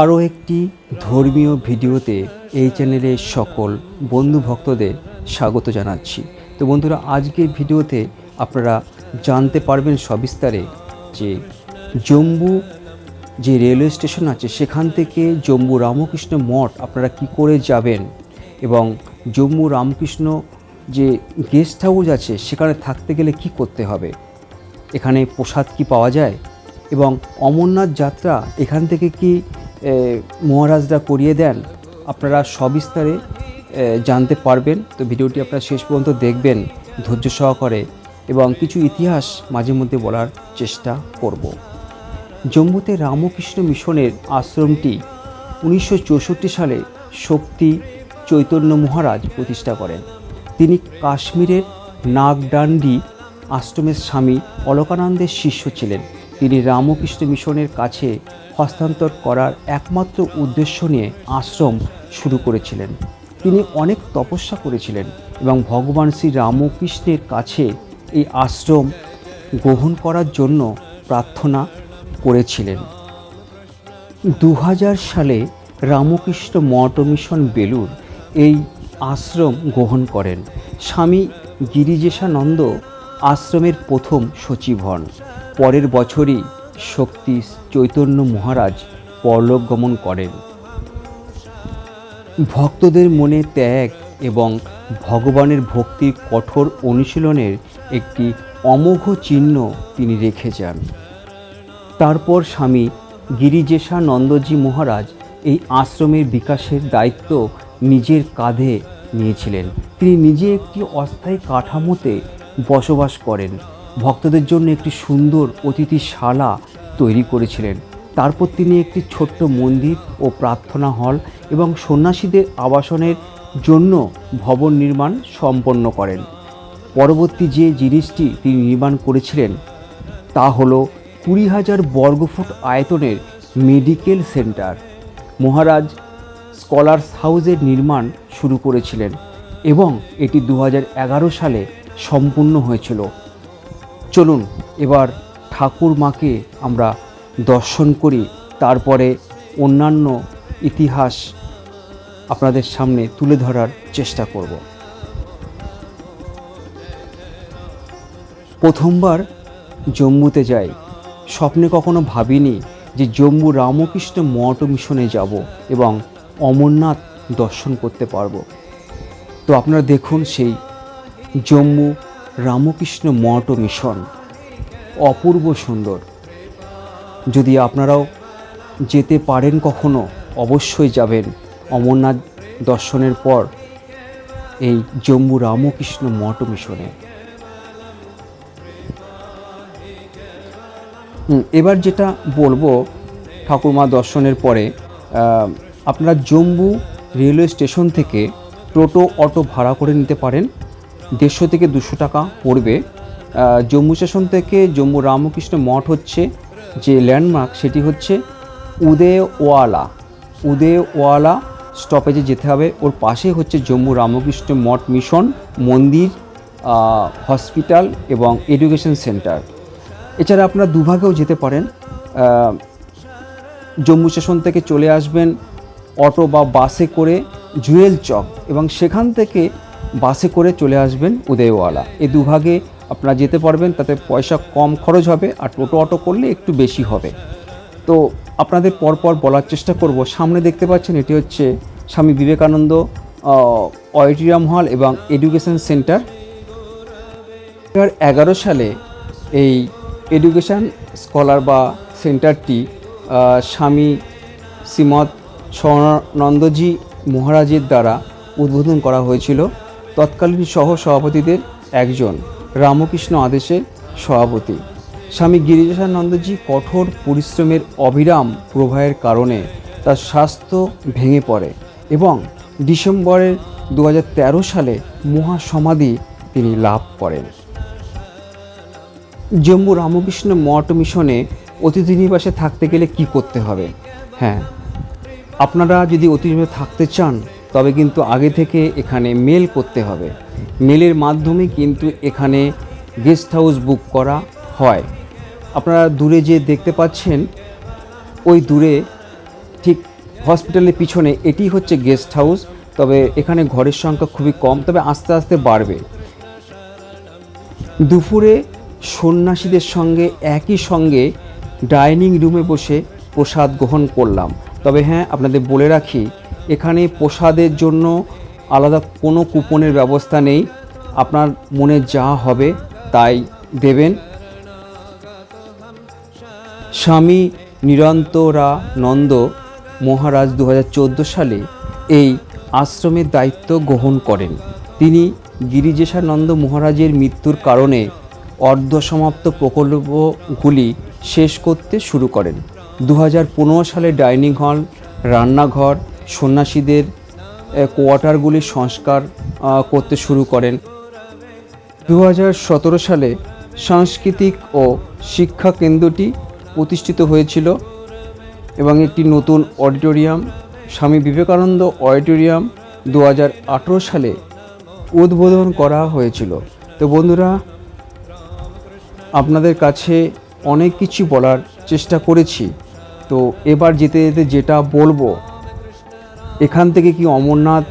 আরও একটি ধর্মীয় ভিডিওতে এই চ্যানেলের সকল বন্ধু ভক্তদের স্বাগত জানাচ্ছি। তো বন্ধুরা, আজকের ভিডিওতে আপনারা জানতে পারবেন সবিস্তারে যে জম্বু যে রেলওয়ে স্টেশন আছে, সেখান থেকে জম্বু রামকৃষ্ণ মঠ আপনারা কি করে যাবেন এবং জম্মু রামকৃষ্ণ যে গেস্ট হাউস আছে, সেখানে থাকতে গেলে কি করতে হবে? এখানে প্রসাদ কি পাওয়া যায়? এবং অমরনাথ যাত্রা এখান থেকে কি মহারাজরা করিয়ে দেন? আপনারা সবিস্তারে জানতে পারবেন। তো ভিডিওটি আপনারা শেষ পর্যন্ত দেখবেন, ধৈর্য সহকারে। এবং কিছু ইতিহাস মাঝে মধ্যে বলার চেষ্টা করব। জম্মুতে রামকৃষ্ণ মিশনের আশ্রমটি উনিশশো চৌষট্টি সালে শক্তি চৈতন্য মহারাজ প্রতিষ্ঠা করেন। তিনি কাশ্মীরের নাগডান্ডি আশ্রমের স্বামী অলকানন্দের শিষ্য ছিলেন। তিনি রামকৃষ্ণ মিশনের কাছে হস্তান্তর করার একমাত্র উদ্দেশ্য নিয়ে আশ্রম শুরু করেছিলেন। তিনি অনেক তপস্যা করেছিলেন এবং ভগবান শ্রী রামকৃষ্ণের কাছে এই আশ্রম গ্রহণ করার জন্য প্রার্থনা করেছিলেন। দু হাজার সালে রামকৃষ্ণ মঠ মিশন বেলুর এই আশ্রম গ্রহণ করেন। স্বামী গিরিজেশানন্দ আশ্রমের প্রথম সচিব হন। পরের বছরই শক্তি চৈতন্য মহারাজ পরলোক গমন করেন। ভক্তদের মনে ত্যাগ এবং ভগবানের ভক্তির কঠোর অনুশীলনের একটি অমোঘ চিহ্ন তিনি রেখে যান। তারপর স্বামী গিরিজেশা গিরিজেশানন্দজি মহারাজ এই আশ্রমের বিকাশের দায়িত্ব নিজের কাঁধে নিয়েছিলেন। তিনি নিজে একটি অস্থায়ী কাঠামোতে বসবাস করেন। ভক্তদের জন্য একটি সুন্দর অতিথিশালা তৈরি করেছিলেন। তারপর তিনি একটি ছোট্ট মন্দির ও প্রার্থনা হল এবং সন্ন্যাসীদের আবাসনের জন্য ভবন নির্মাণ সম্পন্ন করেন। পরবর্তী যে জিনিসটি তিনি নির্মাণ করেছিলেন, তা হলো কুড়ি হাজার বর্গফুট আয়তনের মেডিকেল সেন্টার। মহারাজ স্কলার্স হাউসের নির্মাণ শুরু করেছিলেন এবং এটি দু হাজার এগারো সালে সম্পূর্ণ হয়েছিল। চলুন এবার ঠাকুর মাকে আমরা দর্শন করি, তারপরে অন্যান্য ইতিহাস আপনাদের সামনে তুলে ধরার চেষ্টা করব। প্রথমবার জম্মুতে যাই, স্বপ্নে কখনো ভাবিনি যে জম্মু রামকৃষ্ণ মঠ মিশনে যাব এবং অমরনাথ দর্শন করতে পারব। তো আপনারা দেখুন সেই জম্মু রামকৃষ্ণ মঠ মিশন অপূর্ব সুন্দর। যদি আপনারাও যেতে পারেন কখনো, অবশ্যই যাবেন। অমরনাথ দর্শনের পর এই জম্মু রামকৃষ্ণ মঠ মিশনে। এবার যেটা বলব ঠাকুরমা দর্শনের পরে আপনারা জম্বু রেলওয়ে স্টেশন থেকে টোটো, অটো ভাড়া করে নিতে পারেন। দেড়শো থেকে দুশো টাকা পড়বে। জম্মু স্টেশন থেকে জম্মু রামকৃষ্ণ মঠ হচ্ছে যে ল্যান্ডমার্ক সেটি হচ্ছে উদয়ওয়ালা। উদয়ওয়ালা স্টপেজে যেতে হবে। ওর পাশে হচ্ছে জম্মু রামকৃষ্ণ মঠ মিশন মন্দির হসপিটাল এবং এডুকেশন সেন্টার এছাড়া আপনারা দুভাগেও যেতে পারেন। জম্মু স্টেশন থেকে চলে আসবেন অটো বা বাসে করে জুয়েল চক এবং সেখান থেকে বাসে করে চলে আসবেন উদয়ওয়ালা। এই দুভাগে আপনারা যেতে পারবেন, তাতে পয়সা কম খরচ হবে আর টোটো অটো করলে একটু বেশি হবে। তো আপনাদের পরপর বলার চেষ্টা করব। সামনে দেখতে পাচ্ছেন এটি হচ্ছে স্বামী বিবেকানন্দ অডিটোরিয়াম হল এবং এডুকেশন সেন্টার। দু সালে এই এডুকেশন স্কলার বা সেন্টারটি স্বামী শ্রীমৎ স্বর্ণানন্দজি মহারাজের দ্বারা উদ্বোধন করা হয়েছিল। তৎকালীন সহ সভাপতিদের একজন, রামকৃষ্ণ আদেশের সভাপতি। স্বামী গিরিজানন্দজি কঠোর পরিশ্রমের অবিরাম প্রবাহের কারণে তার স্বাস্থ্য ভেঙে পড়ে এবং ডিসেম্বরের দু হাজার তেরো সালে মহাসমাধি তিনি লাভ করেন। জম্মু রামকৃষ্ণ মঠ মিশনে অতিথি নিবাসে থাকতে গেলে কি করতে হবে? হ্যাঁ আপনারা যদি অতিথি থাকতে চান তবে কিন্তু আগে থেকে এখানে মেল করতে হবে। মেলের মাধ্যমে কিন্তু এখানে গেস্ট হাউস বুক করা হয়। আপনারা দূরে যে দেখতে পাচ্ছেন, ওই দূরে ঠিক হসপিটালের পিছনে এটি হচ্ছে গেস্ট হাউস, তবে এখানে ঘরের সংখ্যা খুবই কম, তবে আস্তে আস্তে বাড়বে। দুপুরে সন্ন্যাসীদের সঙ্গে একই সঙ্গে ডাইনিং রুমে বসে প্রসাদ গ্রহণ করলাম। তবে হ্যাঁ আপনাদের বলে রাখি এখানে প্রসাদের জন্য আলাদা কোনো কুপনের ব্যবস্থা নেই। আপনার মনে যা হবে তাই দেবেন। স্বামী নিরন্তরানন্দ মহারাজ দু হাজার চোদ্দ সালে এই আশ্রমের দায়িত্ব গ্রহণ করেন। তিনি গিরিজেশানন্দ মহারাজের মৃত্যুর কারণে অর্ধসমাপ্ত প্রকল্পগুলি শেষ করতে শুরু করেন। দু হাজার পনেরো সালে ডাইনিং হল, রান্নাঘর সন্ন্যাসীদের কোয়ার্টারগুলি সংস্কার করতে শুরু করেন। দু হাজার সতেরো সালে সাংস্কৃতিক ও শিক্ষা কেন্দ্রটি প্রতিষ্ঠিত হয়েছিল এবং একটি নতুন অডিটোরিয়াম, স্বামী বিবেকানন্দ অডিটোরিয়াম দু হাজার আঠেরো সালে উদ্বোধন করা হয়েছিল। তো বন্ধুরা, আপনাদের কাছে অনেক কিছু বলার চেষ্টা করেছি। তো এবার যেতে যেতে যেটা বলব এখান থেকে কি অমরনাথ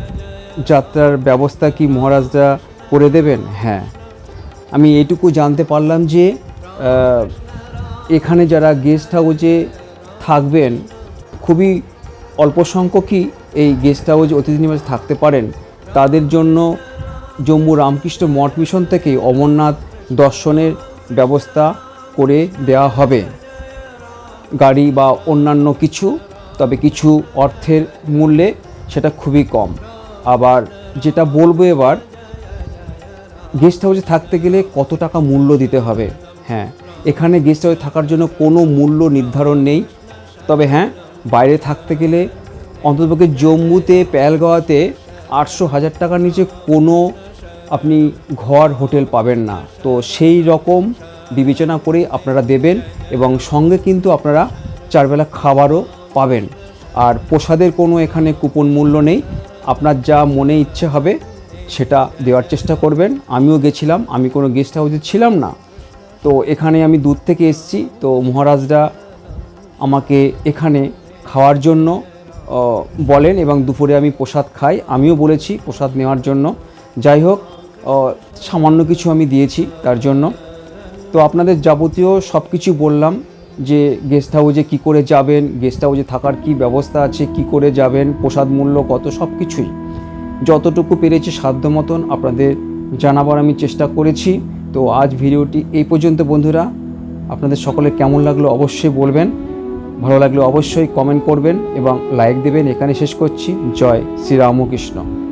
যাত্রার ব্যবস্থা কি মহারাজরা করে দেবেন? হ্যাঁ। আমি এটুকু জানতে পারলাম যে এখানে যারা গেস্ট হাউসে থাকবেন, খুবই অল্প সংখ্যকই এই গেস্ট হাউস অতিথি নিবাসে থাকতে পারেন। তাদের জন্য জম্মু রামকৃষ্ণ মঠ মিশন থেকে অমরনাথ দর্শনের ব্যবস্থা করে দেওয়া হবে। গাড়ি বা অন্যান্য কিছু তবে কিছু অর্থের মূল্যে সেটা খুবই কম। আবার যেটা বলব এবার গেস্ট হাউসে থাকতে গেলে কত টাকা মূল্য দিতে হবে? হ্যাঁ এখানে গেস্ট হাউসে থাকার জন্য কোনো মূল্য নির্ধারণ নেই। তবে হ্যাঁ বাইরে থাকতে গেলে অন্ততপক্ষে জম্মুতে প্যালগাঁওতে আটশো হাজার টাকার নিচে কোনো আপনি ঘর, হোটেল পাবেন না। তো সেই রকম বিবেচনা করে আপনারা দেবেন এবং সঙ্গে কিন্তু আপনারা চারবেলা খাবারও পাবেন। আর প্রসাদের কোনো এখানে কুপন মূল্য নেই। আপনার যা মনে ইচ্ছে হবে সেটা দেওয়ার চেষ্টা করবেন। আমিও গেছিলাম, আমি কোনো গেস্ট হাউসে ছিলাম না। তো এখানে আমি দূর থেকে এসেছি। তো মহারাজরা আমাকে এখানে খাওয়ার জন্য বলেন এবং দুপুরে আমি প্রসাদ খাই। আমিও বলেছি প্রসাদ নেওয়ার জন্য। যাই হোক সামান্য কিছু আমি দিয়েছি তার জন্য। তো আপনাদের যাবতীয় সব কিছু বললাম। যে গেস্ট হাউসে কী করে যাবেন গেস্ট হাউসে থাকার কি ব্যবস্থা আছে, কি করে যাবেন, প্রসাদ মূল্য কত, সব কিছুই। যতটুকু পেরেছি সাধ্য মতন আপনাদের জানাবার আমি চেষ্টা করেছি। তো আজ ভিডিওটি এই পর্যন্ত, বন্ধুরা। আপনাদের সকলে কেমন লাগল অবশ্যই বলবেন। ভালো লাগলে অবশ্যই কমেন্ট করবেন এবং লাইক দেবেন। এখানে শেষ করছি। জয় শ্রীরামকৃষ্ণ